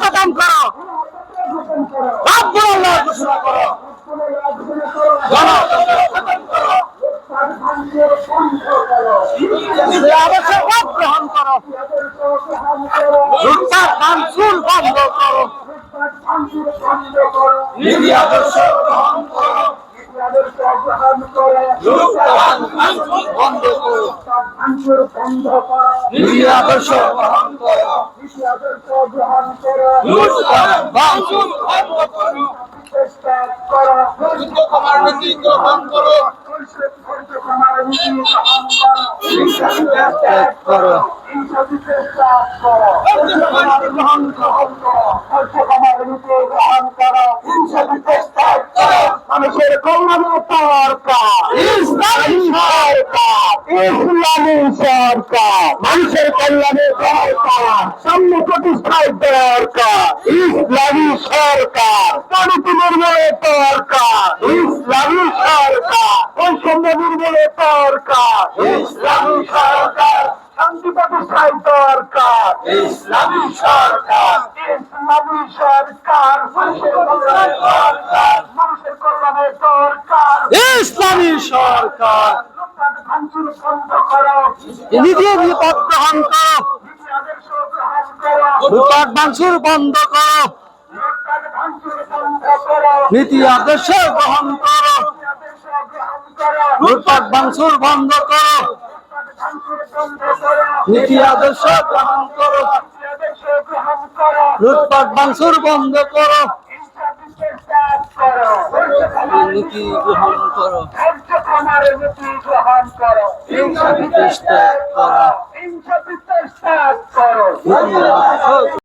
খতম করো। রাব্বুল আল্লাহ ঘোষণা করো। আবশ্যক ভোট গ্রহণ করো। লুটপাট ভাঙচুর বন্ধ করো। নীতি আদর্শ গ্রহণ করো লুটপাট ভাঙচুর বন্ধ করো নীতি আদর্শ গ্রহণ করো লুটপাট ভাঙচুর বন্ধ করো যুদ্ধ কমার নীতি গ্রহণ করো ত্যাগ করো মানুষের কল্যাণে সরকার, ইসলামী সরকার ইসলামী সরকার, মানুষের কল্যাণে সরকার সাম্য প্রতিষ্ঠায় দরকার, ইসলামী সরকার পরিণতি নির্মূলে দরকার, ইসলামী সরকার, বৈষম্য নির্মূলে দরকার, ইসলামী সরকার, শান্তি প্রতিষ্ঠায় দরকার, ইসলামী সরকার ইসলামী সরকার মানুষের কল্যাণে দরকার মানুষের কল্যাণে দরকার সরকার। বন্ধ করো। নীতি আদর্শ গ্রহণ করো। লুটপাট বন্ধ করো। নীতি আদর্শ গ্রহণ করো। লুটপাট বন্ধ করো। নীতি গ্রহণ করো করো ইনসাফিকে ত্যাগ করো